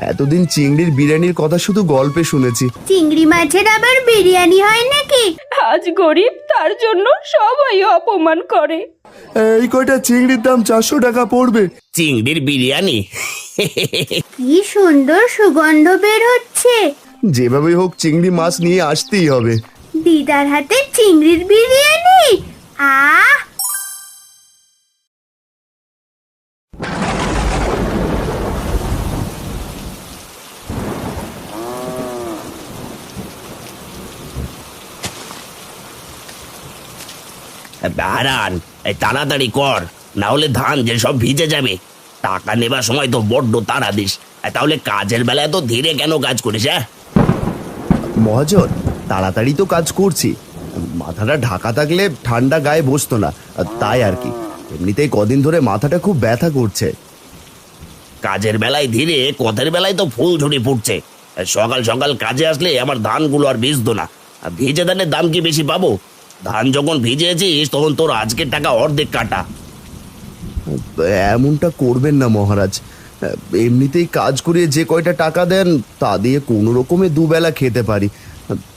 এতদিন চিংড়ির বিরিয়ানির কথা শুধু গল্পে শুনেছি। চিংড়ি মাছের আবার বিরিয়ানি হয় নাকি? আজ গরিব তার জন্য সবাই অপমান করে। এই কয়টা চিংড়ির দাম চারশো টাকা পড়বে। চিংড়ির বিরিয়ানি? কি সুন্দর সুগন্ধ বের হচ্ছে। যেভাবে হোক চিংড়ি মাছ নিয়ে আসতেই হবে। দিদার হাতে চিংড়ির বিরিয়ানি? আহ! হারান এই তাড়াতাড়ি কর। না হলে ধান যে সব ভিজে যাবে। টাকা নেবার সময় তো বড্ড তাড়া দিস। আর তাহলে কাজের বেলায় তো ধীরে কেন কাজ করিস হ্যাঁ? মহাজন তাড়াতাড়ি তো কাজ করছি। মাথাটা ঢাকা থাকলে ঠান্ডা গায়ে বসতো না। তাই আর কি। এমনিতেই কদিন ধরে মাথাটা খুব ব্যথা করছে। কাজের বেলায় ধীরে কথার বেলায় তো ফুল ঝুড়ি ফুটছে। সকাল সকাল কাজে আসলে আমার ধানগুলো আর ভিজতো না। আর ভিজে ধানের দাম কি বেশি পাবো? ধান যখন ভিজেছিস তখন তোর আজকের টাকা অর্ধেক কাটা। এমনটা করবেন না মহারাজ। এমনিতেই কাজ করিয়ে যে কয়টা টাকা দেন তা দিয়ে কোনো রকমে দুবেলা খেতে পারি।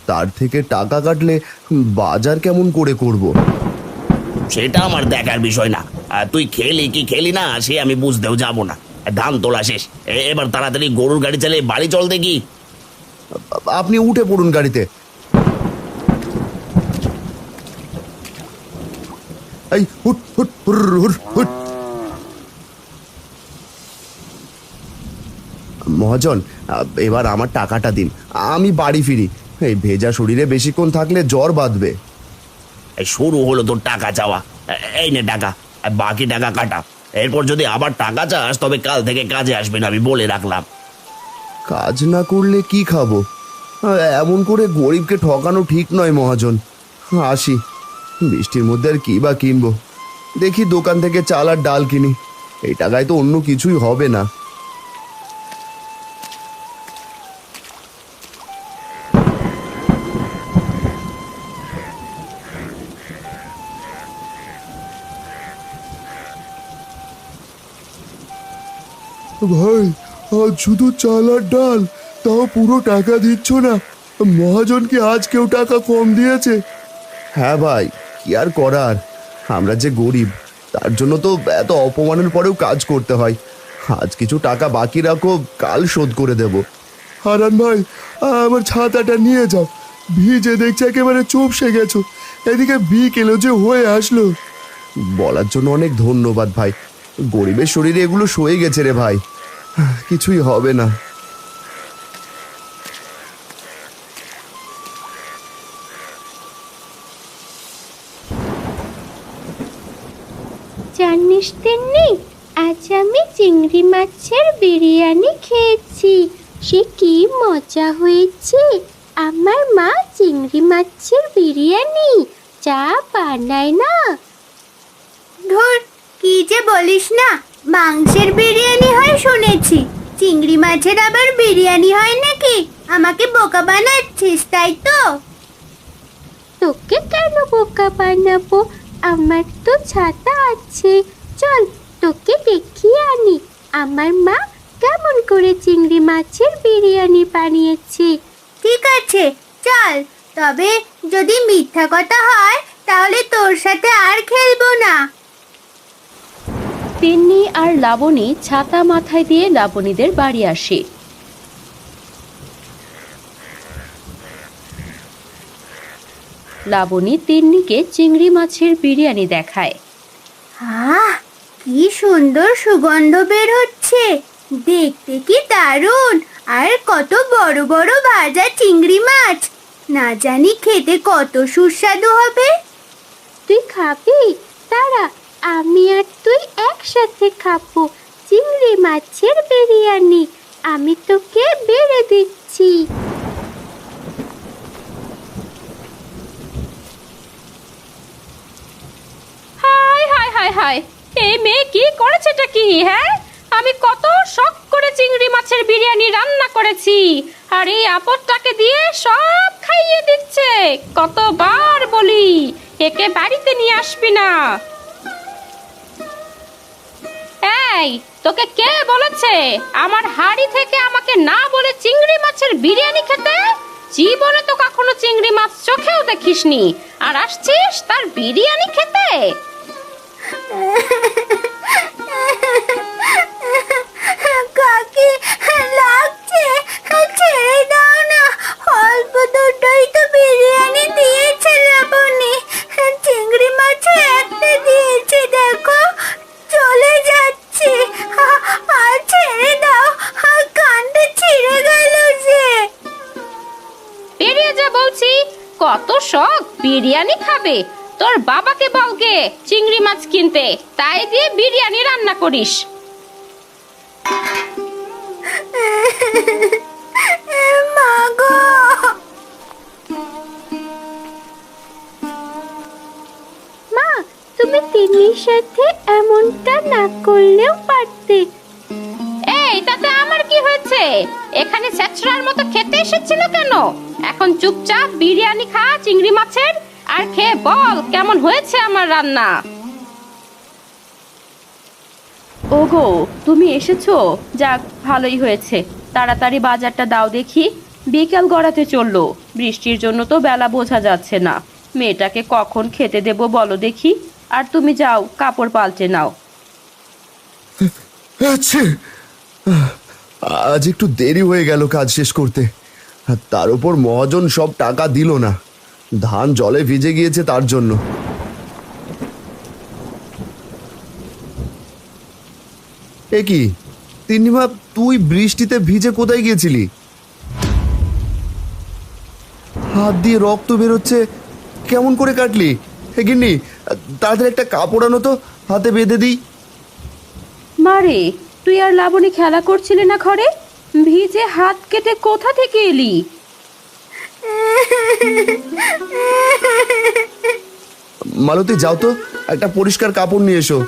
তার থেকে টাকা কাটলে বাজার কেমন করে করব। সেটা আমার দেখার বিষয় না। আর তুই খেলি কি খেলি না সে আমি বুঝতেও যাব না। ধান তোলা শেষ। এবার তাড়াতাড়ি গরুর গাড়ি চালিয়ে বাড়ি চল দেখি। আপনি উঠে পড়ুন গাড়িতে। এই হুট হুট হুর হুর হুট। মহাজন এবার আমার টাকাটা দিন। আমি বাড়ি ফিরি। এই ভেজা শরীরে বেশিক্ষণ থাকলে জ্বর বাঁধবে। শুরু হলো তোর টাকা চাওয়া। এই নে টাকা বাকি টাকা কাটা। এরপর যদি আবার টাকা চাস তবে কাল থেকে কাজে আসবে না আমি বলে রাখলাম। কাজ না করলে কি খাব? এমন করে গরিবকে ঠকানো ঠিক নয় মহাজন। আসি। বৃষ্টির মধ্যে আর কি বা কিনবো? দেখি দোকান থেকে চাল আর ডাল কিনি। এই টাকায় তো অন্য কিছুই হবে না। ভাই আজ শুধু চাল আর ডাল তাও পুরো টাকা দিচ্ছ না। মহাজন কি আজ কেউ টাকা কম দিয়েছে? হ্যাঁ ভাই কি আর করার? আমরা যে গরিব তার জন্য তো এত অপমানের পরেও কাজ করতে হয়। আজ কিছু টাকা বাকি রাখো কাল শোধ করে দেব। হারান ভাই আমার ছাতাটা নিয়ে যাও। ভিজে দেখছি একেবারে চুপসে গেছো। এদিকে বিকেলে যে হয়ে আসলো। বলার জন্য অনেক ধন্যবাদ ভাই। গরিবের শরীরে এগুলো সয়ে গেছে রে ভাই। কিছুই হবে না। জানিস তেমনি আজ আমি চিংড়ি মাছের বিরিয়ানি খেয়েছি। সে কি মজা হয়েছে। আমার মা চিংড়ি মাছের বিরিয়ানি চা বানায় না। ধর কি যে বলিস না মাংসের বিরিয়ানি হয় শুনেছি। চিংড়ি মাছের আবার বিরিয়ানি হয় নাকি? আমাকে বোকা বানাচ্ছিস তাই তো। তোকে কেন বোকা বানাবো? আমার তো ছাতা আছে। চল তোকে দেখিয়ে আনি। আমার মা কেমন করে চিংড়ি মাছের বিরিয়ানি বানিয়েছে। ঠিক আছে চল। তবে যদি মিথ্যা কথা হয় তাহলে তোর সাথে আর খেলব না। তিন্নি আর লাবণী ছাতা মাথায় দিয়ে লাবণীদের বাড়ি আসে। লাবণী তিন্নিকে চিংড়ি মাছের বিরিয়ানি দেখায়। আহ কি সুন্দর সুগন্ধ বের হচ্ছে। দেখতে কি দারুণ। আর কত বড় বড় ভাজা চিংড়ি মাছ। না জানি খেতে কত সুস্বাদু হবে। তুই খাবি? তারা আমি আর তুই একসাথে খাব চিংড়ি মাছের বিরিয়ানি। আমি তোকে বেড়ে দিচ্ছি। Hi hi hi hi. এই মেয়ে কি করেছেটা কি হ্যাঁ? আমি কত শখ করে চিংড়ি মাছের বিরিয়ানি রান্না করেছি, আর এই আপদটাকে দিয়ে সব খাইয়ে দিচ্ছে। কতবার বলি, একে বাড়িতে নিয়ে আসবি না। এই, তোকে কে বলেছে, আমার হাড়ি থেকে আমাকে না বলে চিংড়ি মাছের বিরিয়ানি খেতে? জীবনে তো কখনো চিংড়ি মাছ চোখেও দেখিসনি, আর আসছিস তার বিরিয়ানি খেতে? ছেড়ে দাও না। অল্প দুটোই তো বিরিয়ানি দিয়েছে লাবণী চিংড়ি মাছও একটা দিয়েছে, দেখো। চলে যাচ্ছে। দাও। কানটা ছিঁড়ে গেল যে। বেরিয়ে যা কত শখ, বিরিয়ানি খাবে। তোর বাবাকে বলকে চিংড়ি মাছ কিনতে। তাই দিয়ে বিরিয়ানি রান্না করিস। মা তুমি তিন্নির সাথে এমনটা না করলেও পারতে। এই তাতে আমার কি হয়েছে? এখানে ছেচড়ার মতো খেতে এসেছিল কেন? এখন চুপচাপ বিরিয়ানি খা চিংড়ি মাছের। আর খেয়ে বল কেমন হয়েছে আমার রান্না? ওগো তুমি এসেছ? যাক ভালোই হয়েছে। তাড়াতাড়ি বাজারটা দাও দেখি। বিকেল গড়াতে চলল। বৃষ্টির জন্য তো বেলা বোঝা যাচ্ছে না। মেয়েটাকে কখন খেতে দেব বলো দেখি। আর তুমি যাও কাপড় পাল্টে নাও। আচ্ছা। আজ একটু দেরি হয়ে গেল কাজ শেষ করতে। তার উপর মহাজন সব টাকা দিল না। ধান জলে ভিজে গিয়েছে তার জন্য। এ কি? তিন্নিমা তুই বৃষ্টিতে ভিজে কোথায় গিয়েছিলি? হাত দিয়ে রক্ত বেরোচ্ছে, কেমন করে কাটলি? হে গিন্নি তাদের একটা কাপড় আনো তো, হাতে বেঁধে দিই। মারে তুই আর লাবণী খেলা করছিলি না ঘরে? ভিজে হাত কেটে কোথা থেকে এলি? মালতী, যাও তো। একটা পরিষ্কার কাপড় নিয়ে এসো।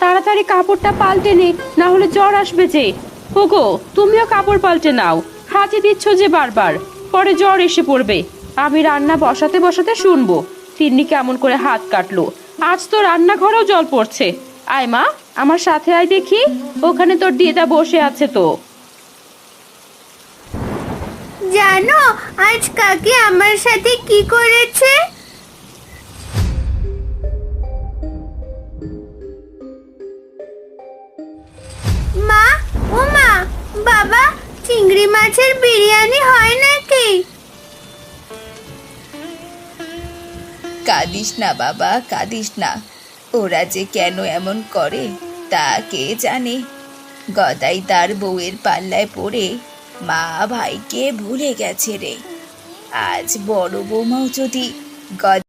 তাড়াতাড়ি কাপড়টা পাল্টে নে, না হলে জ্বর আসবে যে। ওগো, তুমিও কাপড় পাল্টে নাও। হাতে দিচ্ছ যে বারবার। পরে জ্বর এসে পড়বে। আমি রান্না বসাতে বসাতে শুনব। তিন্নি কেমন করে হাত কাটলো। আজ তো রান্নাঘরেও জল পড়ছে। আয় মা, আমার সাথে আয় দেখি। ওখানে তোর দিদা বসে আছে তো। জানো, আজ কাকি আমার সাথে কি করেছে? মা, ও মা, বাবা, চিংড়ি মাছের বিরিয়ানি হয় নাকি? কাঁদিস না বাবা, কাঁদিস না। ওরা যে কেন এমন করে, তা কে জানে? গদাই তার বউয়ের পাল্লায় পড়ে মা ভাইকে ভুলে গেছে রে। আজ বড় বৌমাও যদি গদ